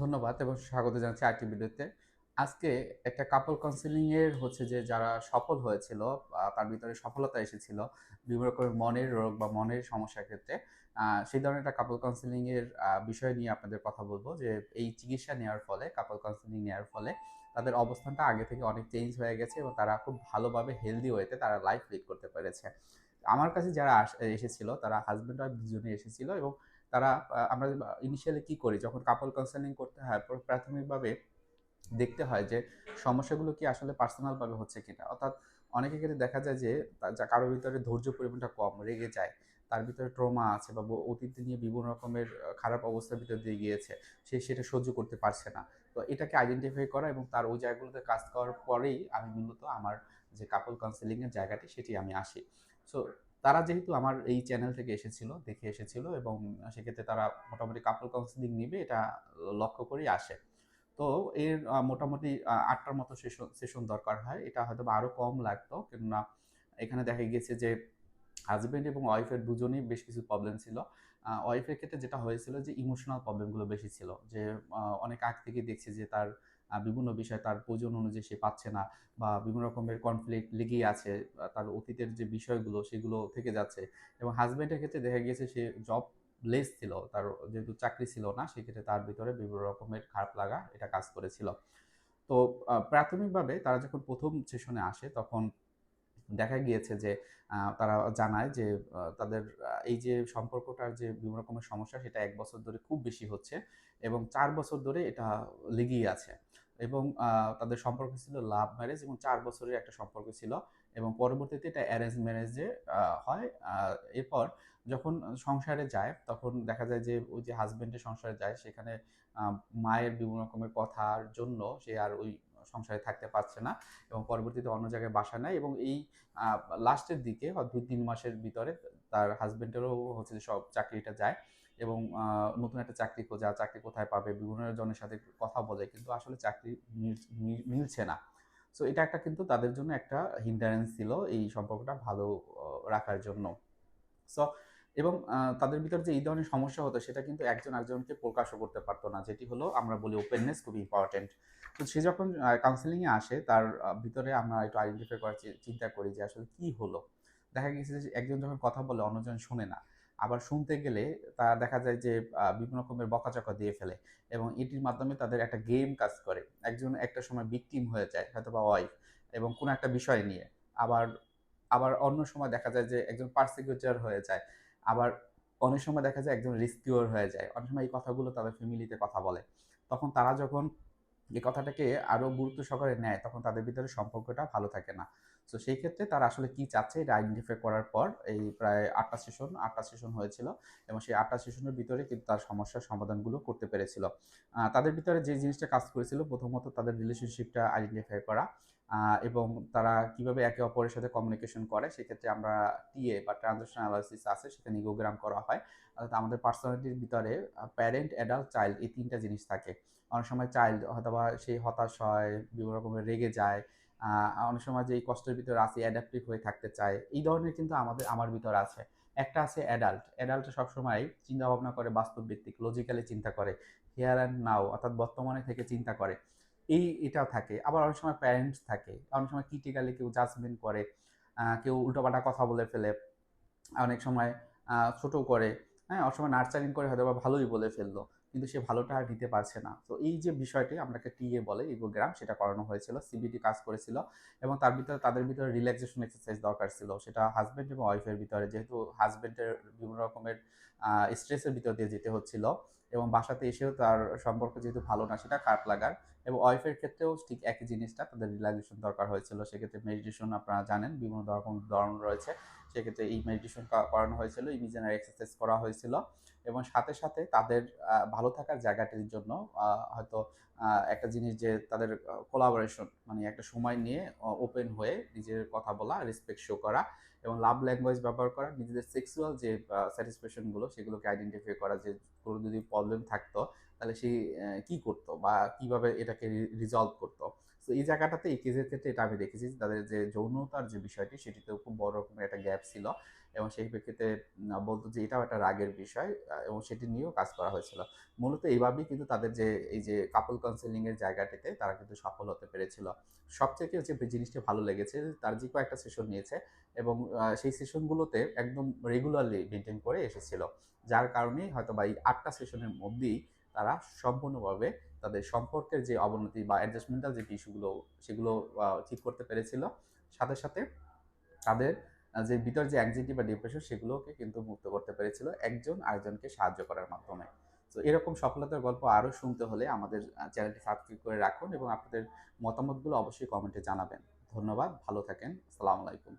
ধন্যবাদ এবং স্বাগত জানাচ্ছি আরেকটি ভিডিওতে। আজকে একটা কাপল কাউন্সেলিং এর হচ্ছে যে যারা সফল হয়েছিল, তার ভিতরে সফলতা এসেছিল বিভিন্ন রকমের মনের রোগ বা মনের সমস্যার ক্ষেত্রে। সেই ধরনের একটা কাপল কাউন্সেলিং এর বিষয় নিয়ে আপনাদের কথা বলব যে এই চিকিৎসা নেওয়ার ফলে, কাপল কাউন্সেলিং নেওয়ার ফলে তাদের অবস্থানটা আগে থেকে অনেক চেঞ্জ হয়ে গেছে এবং তারা খুব ভালোভাবে হেলদি ওয়েতে তারা লাইফ লিড করতে পেরেছে। আমার কাছে যারা এসেছিল তারা হাজব্যান্ড ওয়াইফ দুজনেই এসেছিল এবং তারা আমরা ইনিশিয়ালি কি করি যখন কাপল কাউন্সেলিং করতে হয় প্রাথমিকভাবে দেখতে হয় যে সমস্যাগুলো কি আসলে পার্সোনাল ভাবে হচ্ছে কিনা। অর্থাৎ অনেকের ক্ষেত্রে দেখা যায় যে তা যা কারও ভিতরে ধৈর্য পরিমাণটা কম, রেগে যায়। তার ভিতরে ট্রমা আছে বা অতীত নিয়ে বিভিন্ন রকমের খারাপ অবস্থার ভিতর দিয়ে গিয়েছে। সে সেটা সহ্য করতে পারছে না। তো এটাকে আইডেন্টিফাই করা এবং তার ওই জায়গাগুলোতে কাজ করার পরেই আমি মূলত আমার যে কাপল কাউন্সেলিংয়ের জায়গাটি সেটি আমি আসি। সো তারা যেহেতু আমার এই চ্যানেল থেকে এসেছিল, দেখে এসেছিল এবং সেক্ষেত্রে তারা মোটামুটি কাপল কাউন্সেলিং নিবে এটা লক্ষ্য করেই আসে। তো এর মোটামুটি আটটার মতো সেশন সেশন দরকার হয়। এটা হয়তোবা আরও কম লাগতো। কেননা এখানে দেখা গিয়েছে যে হাসব্যান্ড এবং ওয়াইফের দুজনেই বেশ কিছু প্রবলেম ছিল। ওয়াইফের ক্ষেত্রে যেটা হয়েছিল যে ইমোশনাল প্রবলেমগুলো বেশি ছিল। যে অনেক আগ থেকে দেখছি যে তার বিভিন্ন বিষয় তার প্রয়োজন অনুযায়ী সে পাচ্ছে না বা বিভিন্ন রকমের কনফ্লিক্ট লেগেই আছে। তার অতীতের যে বিষয়গুলো সেগুলো থেকে যাচ্ছে এবং হাজব্যান্ডের ক্ষেত্রে দেখা গিয়েছে সে জব লেস ছিল। তার যেহেতু চাকরি ছিল না, সেক্ষেত্রে তার ভিতরে বিভিন্ন রকমের খারাপ লাগা এটা কাজ করেছিল। তো প্রাথমিকভাবে তারা যখন প্রথম সেশনে আসে, তখন দেখা গিয়েছে যে তারা জানায় যে তাদের এই যে সম্পর্কটার যে বিভিন্ন রকমের সমস্যা, সেটা এক বছর ধরে খুব বেশি হচ্ছে এবং চার বছর ধরে এটা লেগেই আছে। এবং তাদের সম্পর্ক ছিল লাভ ম্যারেজ এবং চার বছরের একটা সম্পর্ক ছিল এবং পরবর্তীতে এটা অ্যারেঞ্জ ম্যারেজে হয়। এরপর যখন সংসারে যায়, তখন দেখা যায় যে, ওই যে হাসব্যান্ডের সংসারে যায়, সেখানে মায়ের বিভিন্ন রকমের কথার জন্য সে আর ওই সংসারে থাকতে পারছে না এবং পরবর্তীতে অন্য জায়গায় বাসা নেয় এবং এই লাস্টের দিকে হয় ২-৩ মাসের ভিতরে তার হাজব্যান্ডেরও হচ্ছে সব চাকরিটা যায় এবং নতুন একটা চাকরি খোঁজা, চাকরি কোথায় পাবে? বিভিন্ন জনের সাথে কথা বলে কিন্তু আসলে চাকরি মিলছে না। সো এটা একটা কিন্তু তাদের জন্য একটা হিন্ডারেন্স ছিল এই সম্পর্কটা ভালো রাখার জন্য। সো এবং তাদের ভিতরে যে এই ধরনের সমস্যা হতো সেটা কিন্তু একজন আরেকজনকে প্রকাশও করতে পারতো না। যেটি হলো আমরা বলি ওপেননেস খুবই ইম্পোর্টেন্ট। তো সে যখন কাউন্সেলিংয়ে আসে তার ভিতরে আমরা একটু আইডেন্টিফাই করার চিন্তা করি যে আসলে কি হলো? দেখা গেছে যে একজন যখন কথা বলে অন্যজন শোনে না। আবার শুনতে গেলে তারা দেখা যায় যে বিভিন্ন রকমের বকাঝকা দিয়ে ফেলে এবং এটির মাধ্যমে তাদের একটা গেম কাজ করে। একজন একটা সময় ভিকটিম হয়ে যায় হয়তো বা ওয়াইফ এবং কোনো একটা বিষয় নিয়ে। আবার আবার অন্য সময় দেখা যায় যে, একজন পারসিকিউটর হয়ে যায়। আবার অনেক সময় দেখা যায় একজন রেস্কিউয়ার হয়ে যায়। অনেক সময় এই কথাগুলো তাদের ফ্যামিলিতে কথা বলে। তখন তারা যখন এই কথাটাকে আরও গুরুত্ব সহকারে নেয়, তখন তাদের ভিতরে সম্পর্কটা ভালো থাকে না। সো সেই ক্ষেত্রে তারা আসলে কি চাচ্ছে এটা আইডেন্টিফাই করার পর এই প্রায় আটটা সেশন আটটা সেশন হয়েছিল এবং সেই আটটা সেশনের ভিতরে কিন্তু তার সমস্যার সমাধানগুলো করতে পেরেছিল। তাদের ভিতরে যে জিনিসটা কাজ করেছিল প্রথমত তাদের রিলেশনশিপটা আইডেন্টিফাই করা এবং তারা কীভাবে একে অপরের সাথে কমিউনিকেশন করে সেক্ষেত্রে আমরা টিএ বা ট্রান্সেকশন অ্যানালাইসিস আছে সেখানে ইগোগ্রাম করা হয়। অর্থাৎ আমাদের পার্সোনালিটির ভিতরে প্যারেন্ট, অ্যাডাল্ট, চাইল্ড এই তিনটা জিনিস থাকে। অনেক সময় চাইল্ড হয়তোবা সেই হতাশ হয়, বিভিন্ন রকমের রেগে যায়। অনেক সময় যে এই কষ্টের ভিতরে আছে অ্যাডাপ্টিভ হয়ে থাকতে চায়। এই ধরনের কিন্তু আমাদের আমার ভিতরে আছে। একটা আছে অ্যাডাল্ট। অ্যাডাল্ট সবসময় চিন্তা ভাবনা করে বাস্তব ভিত্তিক, লজিক্যালি চিন্তা করে। হেয়ার অ্যান্ড নাও অর্থাৎ বর্তমানে থেকে চিন্তা করে। এই এটাও থাকে। আবার অনেক সময় প্যারেন্টস থাকে। অনেক সময় ক্রিটিক্যালি কেউ জাজমেন্ট করে। কেউ উল্টোপাল্টা কথা বলে ফেলে। অনেক সময় ছোট করে, হ্যাঁ? অনেক সময় নার্চারিং করে হয়তো বা ভালোই বলে ফেলল। কিন্তু সে ভালোটা আর নিতে পারছে না। তো এই যে বিষয়টি আপনাকে টিএ বলে, ইগোগ্রাম, সেটা করানো হয়েছিল। সিবিটি কাজ করেছিল এবং তার ভিতরে, তাদের ভিতরে রিল্যাক্সেশন এক্সারসাইজ দরকার ছিল। সেটা হাজব্যান্ড এবং ওয়াইফের ভিতরে, যেহেতু হাজব্যান্ডের বিভিন্ন রকমের স্ট্রেসের ভিতর দিয়ে যেতে হচ্ছিল এবং বাসাতে এসেও তার সম্পর্ক যেহেতু ভালো না সেটা খারাপ লাগার এবং ওয়াইফ এর ক্ষেত্রেও ঠিক একই জিনিসটা তাদের রিল্যাক্সেশন দরকার হয়েছিল। সেক্ষেত্রে মেডিটেশন আপনারা জানেন বিভিন্ন রকম ধরন রয়েছে। সেক্ষেত্রে এই মেডিটেশন করানো হয়েছিল, ইমাজিনারি এক্সারসাইজ করা হয়েছিল এবং সাথে, সাথে তাদের ভালো থাকার জায়গাটির জন্য হয়তো একটা জিনিস যে তাদের কোলাবোরেশন মানে একটা সময় নিয়ে ওপেন হয়ে নিজের কথা বলা, রেসপেক্ট শো করা এবং লাভ ল্যাঙ্গুয়েজ ব্যবহার করা, নিজেদের সেক্সুয়াল যে স্যাটিসফ্যাকশনগুলো সেগুলোকে আইডেন্টিফাই করা যে যদি প্রবলেম থাকতো। তাহলে সে কি করত বা কীভাবে এটাকে রিজলভ করত। সো এই জায়গাটাতে এই কেসের ক্ষেত্রে এটা আমি দেখেছি তাদের যে যৌনতার যে বিষয়টি, সেটিতেও খুব বড় রকমের একটা গ্যাপ ছিল এবং সেই প্রেক্ষিতে বলতো যে এটাও একটা রাগের বিষয় এবং সেটি নিয়েও কাজ করা হয়েছিল। মূলত এইভাবেই কিন্তু তাদের যে, এই যে কাপল কাউন্সেলিং এর জায়গাটিতে তারা কিন্তু সফল হতে পেরেছিল। সবথেকে যে জিনিসটি ভালো লেগেছে, তার যে কয়েকটা সেশন নিয়েছে এবং সেই সেশনগুলোতে একদম রেগুলারলি মেনটেন করে এসেছিল। যার কারণেই হয়তো বা এই আটটা সেশনের মধ্যেই তারা সম্পূর্ণভাবে তাদের সম্পর্কের যে অবনতি বা অ্যাডজাস্টমেন্টাল যে ইস্যুগুলো সেগুলো ঠিক করতে পেরেছিল। সাথে সাথে তাদের যে ভিতর যে অ্যাংজাইটি বা ডিপ্রেশন সেগুলোকে কিন্তু মুক্ত করতে পেরেছিল একজন আরেকজনকে সাহায্য করার মাধ্যমে। তো এরকম সফলতার গল্প আরও শুনতে হলে আমাদের চ্যানেলটি সাবস্ক্রাইব করে রাখুন এবং আপনাদের মতামতগুলো অবশ্যই কমেন্টে জানাবেন। ধন্যবাদ, ভালো থাকেন, আসসালামু আলাইকুম।